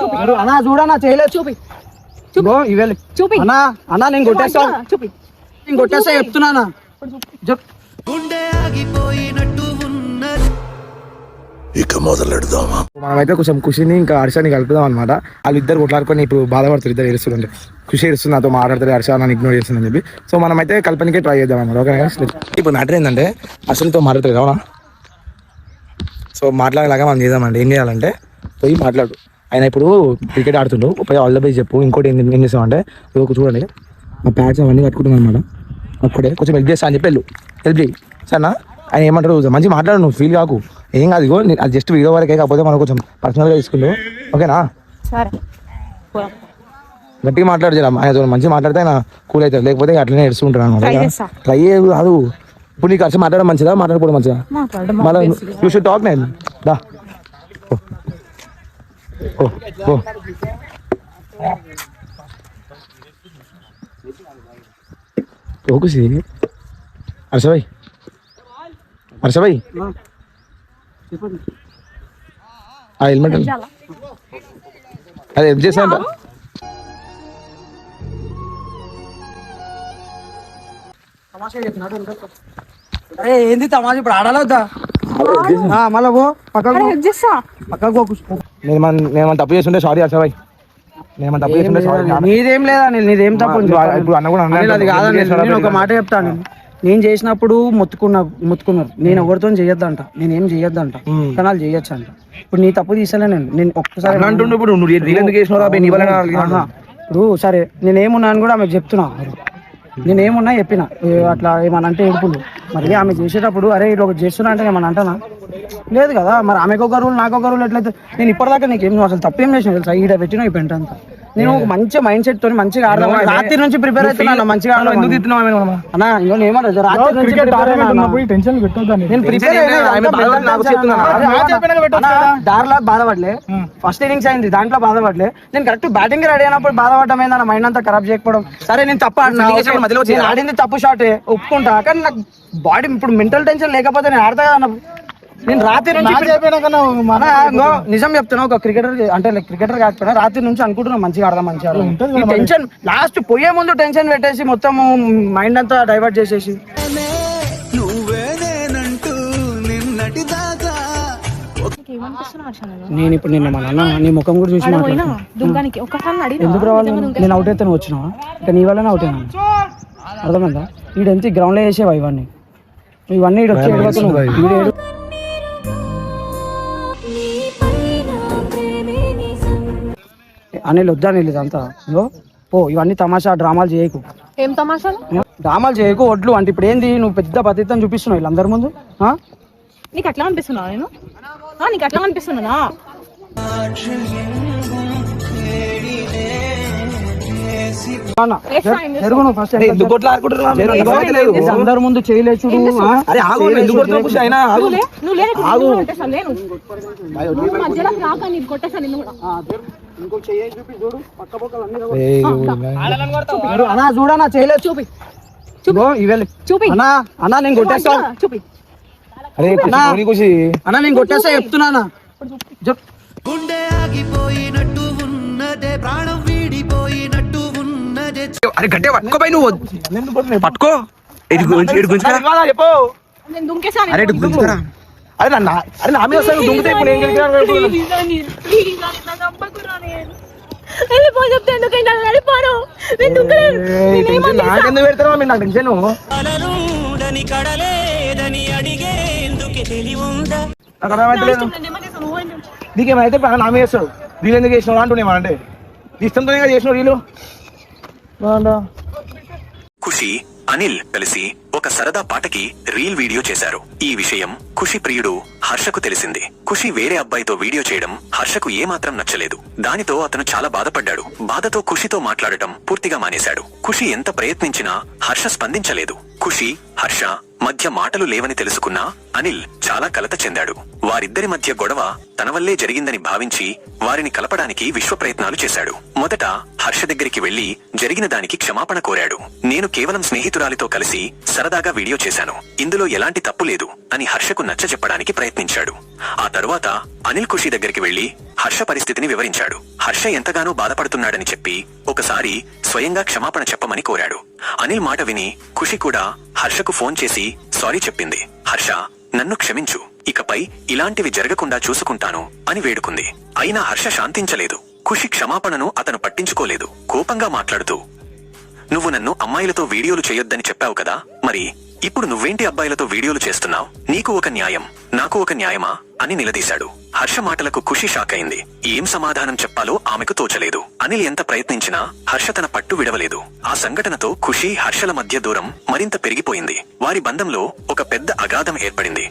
చూడు అన్నా చూడన్నా చేయలేదు. చూపి. చూపి. అన్నా అన్నా నేను కొట్టేస్తా. చూపి. నేను కొట్టేస్తా చెప్తున్నానా చెప్. ఇక మొదలెడదామా? మనమైతే కొంచెం ఖుషిని ఇంకా హర్షని కలుపుదాం అనమాట వాళ్ళిద్దరు కొట్లాడుకొని ఇప్పుడు బాధపడుతారు ఇద్దరు ఏడుస్తుంటే ఖుషి ఏడుస్తుంది నాతో మాట్లాడుతారు హర్ష నన్ను ఇగ్నోర్ చేస్తుందని చెప్పి. సో మనమైతే కల్పనకే ట్రై చేద్దాం అనమాట ఓకే ఇప్పుడు మ్యాటర్ ఏంటంటే అసలుతో మాట్లాడతారు అవునా? సో మాట్లాడేలాగా మనం చేద్దామండి. ఏం చేయాలంటే పోయి మాట్లాడు. ఆయన ఇప్పుడు క్రికెట్ ఆడుతుండు. ఆల్ ద బెస్ట్ చెప్పు. ఇంకోటి ఏం ఏం ఇప్పుడు ఒక చూడండి. ఆ ప్యాడ్స్ అవన్నీ కట్టుకుంటున్నాను అనమాట అప్పుడే కొంచెం హెల్ప్ చేస్తా అని చెప్పి వెళ్ళు. హెల్ప్ చేయి. సరేనా? ఆయన ఏమంటారు మంచి మాట్లాడు నువ్వు ఫీల్ కాకు. ఏం కాదు ఇగో అది జస్ట్ వీడియో వరకే కాకపోతే మనం కొంచెం పర్సనల్గా తీసుకుంటావు ఓకేనా. గట్టిగా మాట్లాడు జరా. ఆయన మంచిగా మాట్లాడితే ఆయన కూల్ అవుతాడు. లేకపోతే అట్లనే అనమాట చేస్తా. ట్రై కాదు. ఇప్పుడు నీకు అసలు మాట్లాడడం మంచిదా? మాట్లాడకపోవడం మంచిదా? మళ్ళీ. యూ షుడ్ టాక్ నేను దా. ఓ ఓ. ఓ ఖుషి హర్షభాయ్ హర్షభాయ్ చెప్పండి ఆ హెల్మెట్. అది హెల్ప్ చేసా. అరే ఏంది తమాషా ఇప్పుడు ఆడాలవుతా మళ్ళా పక్కకు పక్కకు. నేను తప్పు చేస్తుంటే సారీ నేను తప్పు చేస్తుంటే సారీ లేదని. నీదేం లేదా నీదేం తప్పు ఇప్పుడు అన్న కూడా అది కాదని నేను ఒక? మాట చెప్తాను. నేను చేసినప్పుడు మొత్తుకున్నా మొత్తుకున్నారు. నేను ఎవరితో చేయొద్దంట. నేను ఏం చేయొద్దంట. కానీ వాళ్ళు చేయొచ్చు అంట ఇప్పుడు నీ తప్పు తీసలే నేను. నేను ఒక్కసారి ఇప్పుడు సరే నేనేమున్నా అని కూడా ఆమె చెప్తున్నా నేనేమున్నా చెప్పిన. అట్లా ఏమన్నా అంటే ఏడుపులు మరి ఆమె చేసేటప్పుడు అరే ఇట్లా ఒకటి చేస్తున్నా అంటే ఏమన్నా అంటానా? లేదు కదా మరి ఆమెకు ఒక రూల్ నాకు ఒక రూల్ ఎట్లయితే నేను ఇప్పటిదాకా నీకు ఏం అసలు తప్పేం చేసిన తెలుసా? ఈడ పెట్టిన ఈ పెంట అంతా. నేను ఒక మంచి మైండ్ సెట్ తోని మంచిగా ఆడదాం రాత్రి నుంచి ప్రిపేర్ అవుతున్నా మంచిగా ఆడదాం ఎందుకు? అన్నా ఇంకో ఏమన్నా రాత్రి నుంచి అన్నా. నేను ప్రిపేర్. దారిలో బాధపడలే. ఫస్ట్ ఇన్నింగ్స్ అయింది దాంట్లో బాధపడలే. నేను కరెక్ట్ బ్యాటింగ్ రెడీ అయినప్పుడు బాధపడటం ఏందన్న మైండ్ అంతా ఖరాబ్ చేయకపోవడం. సరే నేను తప్ప ఆడినా, ఆడింది తప్పు షాటే ఒప్పుకుంటా. కానీ నాకు బాడీ ఇప్పుడు మెంటల్ టెన్షన్ లేకపోతే నేను ఆడతా కదా. నేను రాత్రి నుంచి నిజం చెప్తున్నా ఒక క్రికెటర్ అంటే క్రికెటర్ కాకపోయినా రాత్రి నుంచి అనుకుంటున్నా మంచిగా ఆడదాం మంచిగా ఆడదాం. టెన్షన్ లాస్ట్ పోయే ముందు టెన్షన్ పెట్టేసి మొత్తం మైండ్ అంతా డైవర్ట్ చేసేసి. నేను? ఇప్పుడు నిన్న మా నాన్న నీ ముఖం కూడా చూసి ఎందుకు రావాలి? నేను? అవుట్ అయితే నువ్వు వచ్చినావా? ఇక నీ వల్లనే అవుట్ అయినా? అర్థమైందా? వీడు ఎంత గ్రౌండ్లో వేసేవా ఇవన్నీ? ఇవన్నీ ఈడు వచ్చి అనిల్ వద్దా అనిల్ ఇదంతా ఇగో పో ఇవన్నీ తమాషా డ్రామాలు చేయకు. ఏం తమాషాలు? డ్రామాలు చేయకు వడ్లు. అంటే ఇప్పుడు ఏంది నువ్వు పెద్ద పతిత్వం చూపిస్తున్నావు వీళ్ళందరి ముందు ఆ? నీకు అట్లా అనిపిస్తున్నా నేను? ఆ, నీకు అట్లా అనిపిస్తున్నా అందరి ముందు చేయలేచుడు ఆ? అరే ఆగు ఎందుకు కొడుతున్నావు ఖుషి అయినా ఆగు. నువ్వు లే నువ్వు లే నీకు నిన్ను కొట్టేస్తా, లేను నువ్వు మధ్యలో రాక నీకు కొట్టేసా నిన్ను కూడా. ఆ, జరు. ఇంకో చెయ్యి చూపి చూడు. పక్క పక్కలు అన్ని కవర్ ఏయ్, చూడు, అన్నా చూడన్నా చేయలేదు చూపి. చూపి. అన్నా అన్నా నేను కొట్టేస్తా. చూపి. అరే ఖుషి, అన్నా. పోనీ ఖుషి అన్నా నేను కొట్టేస్తా చెప్తున్నానా చెప్. అరే నువ్వు పట్టుకో ఇటు గుంజు- ఇటు గుంజుకురా. చెప్పు నేను దుంకేసా అరే ఇటు గుంజుకురా. అరే నా అరే నా మీద వస్తాను దుంగితే ఇప్పుడు ఏం వెళ్ళిపో చెప్తే వెళ్ళిపోను నేను దుంకలేను నేనేమన్నా నాకెందుకు పెడతారా మీరు నాకు టెన్షన్ నాకు అర్థమైతలేదు నీకేమైతే వేస్తాడు వీళ్ళు ఎందుకు చేసినావు అంటున్నా అంటే ఇష్టంతో చేసిన వీళ్ళు ఖుషి అనిల్ కలిసి ఒక సరదా పాటకి రీల్ వీడియో చేశారు. ఈ విషయం ఖుషి ప్రియుడు హర్షకు తెలిసింది. ఖుషి వేరే అబ్బాయితో వీడియో చేయడం హర్షకు ఏమాత్రం నచ్చలేదు. దానితో అతను చాలా బాధపడ్డాడు. బాధతో ఖుషితో మాట్లాడటం పూర్తిగా మానేశాడు. ఖుషి ఎంత ప్రయత్నించినా హర్ష స్పందించలేదు. ఖుషి హర్ష మధ్య మాటలు లేవని తెలుసుకున్నా అనిల్ చాలా కలత చెందాడు. వారిద్దరి మధ్య గొడవ తన వల్లే జరిగిందని భావించి వారిని కలపడానికి విశ్వ ప్రయత్నాలు చేశాడు. మొదట హర్ష దగ్గరికి వెళ్ళి జరిగిన దానికి క్షమాపణ కోరాడు. నేను కేవలం స్నేహితురాలితో కలిసి సరదాగా వీడియో చేశాను. ఇందులో ఎలాంటి తప్పు లేదు అని హర్షకు నచ్చ చెప్పడానికి ప్రయత్నించాడు. ఆ తరువాత అనిల్ ఖుషి దగ్గరికి వెళ్ళి హర్ష పరిస్థితిని వివరించాడు. హర్ష ఎంతగానో బాధపడుతున్నాడని చెప్పి ఒకసారి స్వయంగా క్షమాపణ చెప్పమని కోరాడు. అనిల్ మాట విని ఖుషి కూడా హర్షకు ఫోన్ చేసి సారీ చెప్పింది. హర్ష నన్ను క్షమించు. ఇకపై ఇలాంటివి జరగకుండా చూసుకుంటాను అని వేడుకుంది. అయినా హర్ష శాంతించలేదు. ఖుషి క్షమాపణను అతను పట్టించుకోలేదు. కోపంగా మాట్లాడుతూ నువ్వు నన్ను అమ్మాయిలతో వీడియోలు చేయొద్దని చెప్పావు కదా? మరి ఇప్పుడు నువ్వేంటి అబ్బాయిలతో వీడియోలు చేస్తున్నావు? నీకు ఒక న్యాయం నాకు ఒక న్యాయమా? అని నిలదీశాడు. హర్ష మాటలకు ఖుషి షాక్ అయింది. ఏం సమాధానం చెప్పాలో ఆమెకు తోచలేదు. అనిల్ ఎంత ప్రయత్నించినా హర్ష తన పట్టు విడవలేదు. ఆ సంఘటనతో ఖుషి హర్షల మధ్య దూరం మరింత పెరిగిపోయింది. వారి బంధంలో ఒక పెద్ద అగాధం ఏర్పడింది.